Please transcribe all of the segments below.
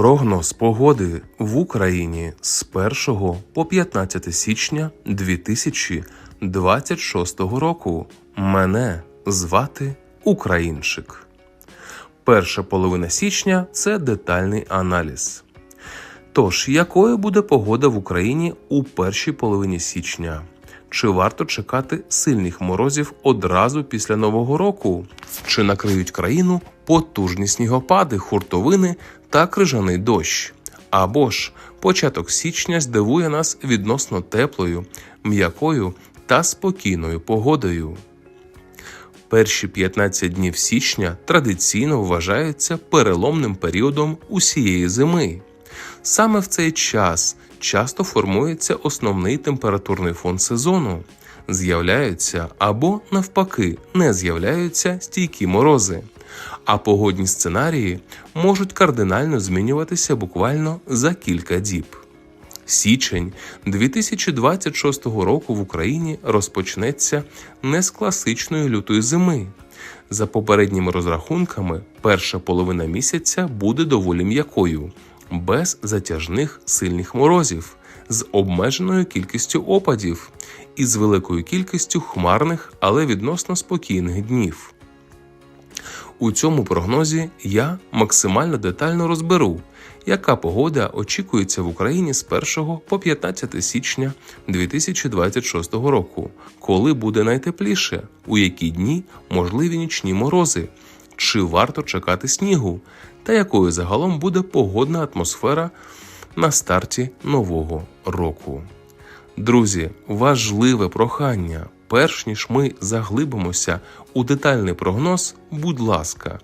Прогноз погоди в Україні з 1 по 15 січня 2026 року. Мене звати Українчик. Перша половина січня це детальний аналіз. Тож, якою буде погода в Україні у першій половині січня? Чи варто чекати сильних морозів одразу після Нового року? Чи накриють країну потужні снігопади, хуртовини та крижаний дощ? Або ж початок січня здивує нас відносно теплою, м'якою та спокійною погодою. Перші 15 днів січня традиційно вважаються переломним періодом усієї зими. Саме в цей час часто формується основний температурний фон сезону, з'являються або, навпаки, не з'являються стійкі морози, а погодні сценарії можуть кардинально змінюватися буквально за кілька діб. Січень 2026 року в Україні розпочнеться не з класичної лютої зими. За попередніми розрахунками, перша половина місяця буде доволі м'якою, без затяжних сильних морозів, з обмеженою кількістю опадів і з великою кількістю хмарних, але відносно спокійних днів. У цьому прогнозі я максимально детально розберу, яка погода очікується в Україні з 1 по 15 січня 2026 року, коли буде найтепліше, у які дні можливі нічні морози, чи варто чекати снігу, та якою загалом буде погодна атмосфера на старті нового року. Друзі, важливе прохання. Перш ніж ми заглибимося у детальний прогноз, будь ласка,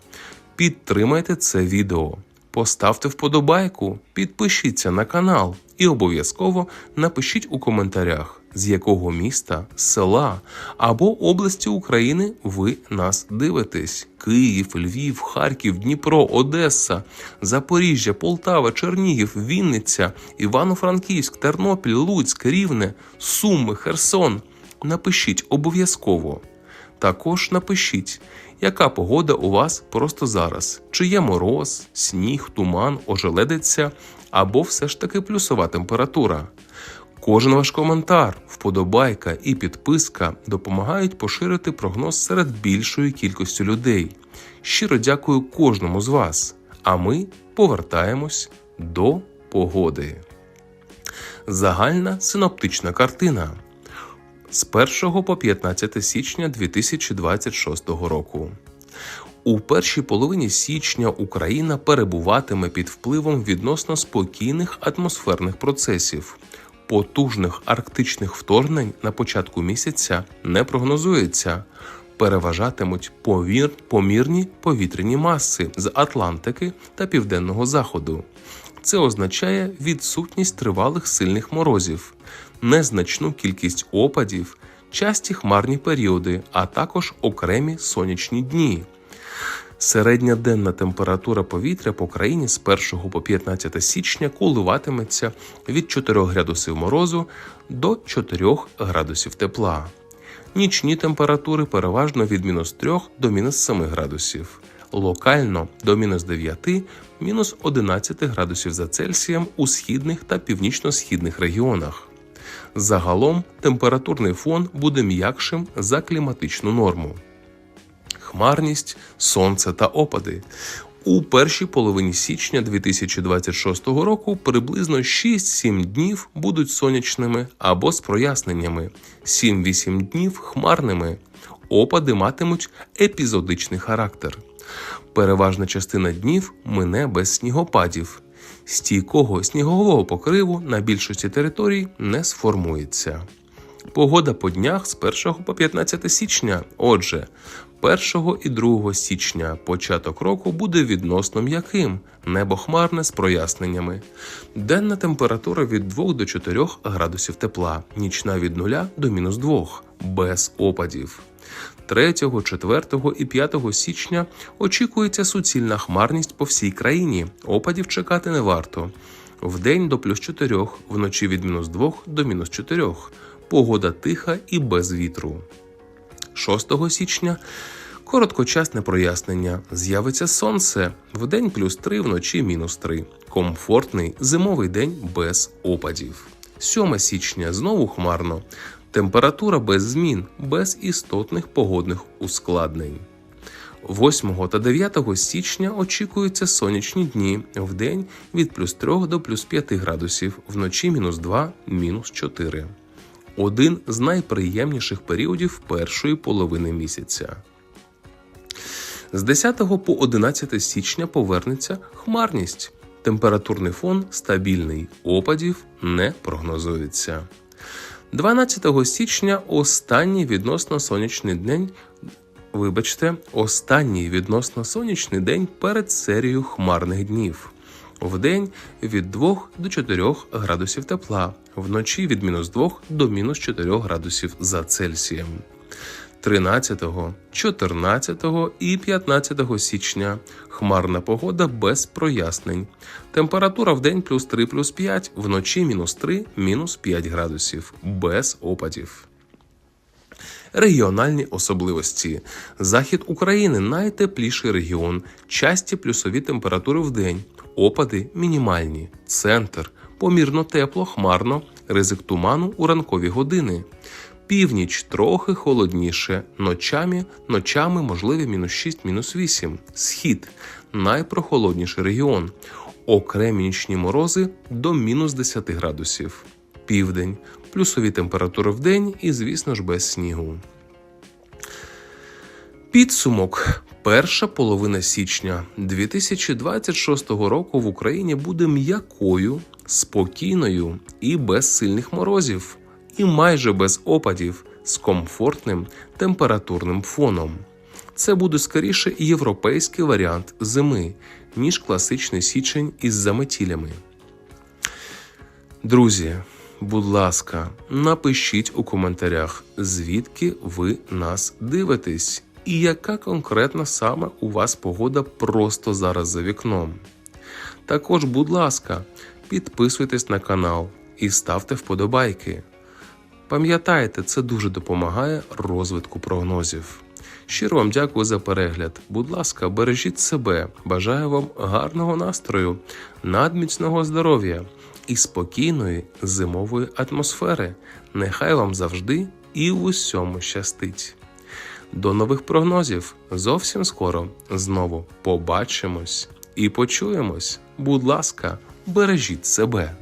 підтримайте це відео, поставте вподобайку, підпишіться на канал і обов'язково напишіть у коментарях, з якого міста, села або області України ви нас дивитесь: Київ, Львів, Харків, Дніпро, Одеса, Запоріжжя, Полтава, Чернігів, Вінниця, Івано-Франківськ, Тернопіль, Луцьк, Рівне, Суми, Херсон. Напишіть обов'язково. Також напишіть, яка погода у вас просто зараз, чи є мороз, сніг, туман, ожеледиться, або все ж таки плюсова температура. Кожен ваш коментар, вподобайка і підписка допомагають поширити прогноз серед більшої кількості людей. Щиро дякую кожному з вас. А ми повертаємось до погоди. Загальна синоптична картина з 1 по 15 січня 2026 року. У першій половині січня Україна перебуватиме під впливом відносно спокійних атмосферних процесів. Потужних арктичних вторгнень на початку місяця не прогнозується. Переважатимуть повір, помірні повітряні маси з Атлантики та Південного Заходу. Це означає відсутність тривалих сильних морозів, незначну кількість опадів, часті хмарні періоди, а також окремі сонячні дні. Середня денна температура повітря по країні з 1 по 15 січня коливатиметься від 4 градусів морозу до 4 градусів тепла. Нічні температури переважно від мінус 3 до мінус 7 градусів, локально до мінус 9, мінус 11 градусів за Цельсієм у східних та північно-східних регіонах. Загалом температурний фон буде м'якшим за кліматичну норму. Хмарність, сонце та опади. У першій половині січня 2026 року приблизно 6-7 днів будуть сонячними або з проясненнями, 7-8 днів хмарними. Опади матимуть епізодичний характер. Переважна частина днів мине без снігопадів. Стійкого снігового покриву на більшості територій не сформується. Погода по днях з 1 по 15 січня. Отже, 1 і 2 січня початок року буде відносно м'яким, небо хмарне з проясненнями. Денна температура від 2 до 4 градусів тепла, нічна від 0 до мінус 2, без опадів. 3, 4 і 5 січня очікується суцільна хмарність по всій країні. Опадів чекати не варто. Вдень до плюс 4, вночі від мінус 2 до мінус 4. Погода тиха і без вітру. 6 січня Короткочасне прояснення. З'явиться сонце вдень плюс 3, вночі мінус 3. Комфортний зимовий день без опадів. 7 січня знову хмарно. Температура без змін, без істотних погодних ускладнень. 8 та 9 січня очікуються сонячні дні в день від плюс 3 до плюс 5 градусів, вночі мінус 2, мінус 4. Один з найприємніших періодів першої половини місяця. З 10 по 11 січня повернеться хмарність. Температурний фон стабільний, опадів не прогнозується. 12 січня останній відносно сонячний день. Вибачте, останній відносно сонячний день перед серією хмарних днів. Вдень від 2 до 4 градусів тепла, вночі від мінус 2 до мінус 4 градусів за Цельсієм. 13, 14 і 15 січня хмарна погода без прояснень. Температура в день плюс 3 плюс 5, вночі мінус 3 мінус 5 градусів без опадів. Регіональні особливості. Захід України найтепліший регіон, часті плюсові температури в день, опади мінімальні, центр, помірно тепло, хмарно, ризик туману у ранкові години. Північ трохи холодніше, ночами, ночами можливі мінус 6, мінус 8. Схід найпрохолодніший регіон. Окремі нічні морози до мінус 10 градусів. Південь, плюсові температури в день і, звісно ж, без снігу. Підсумок. Перша половина січня 2026 року в Україні буде м'якою, спокійною і без сильних морозів, і майже без опадів з комфортним температурним фоном. Це буде скоріше європейський варіант зими, ніж класичний січень із заметілями. Друзі, будь ласка, напишіть у коментарях, звідки ви нас дивитесь, і яка конкретна саме у вас погода просто зараз за вікном. Також, будь ласка, підписуйтесь на канал і ставте вподобайки. Пам'ятайте, це дуже допомагає розвитку прогнозів. Щиро вам дякую за перегляд. Будь ласка, бережіть себе. Бажаю вам гарного настрою, надміцного здоров'я і спокійної зимової атмосфери. Нехай вам завжди і в усьому щастить. До нових прогнозів зовсім скоро знову побачимось і почуємось. Будь ласка, бережіть себе.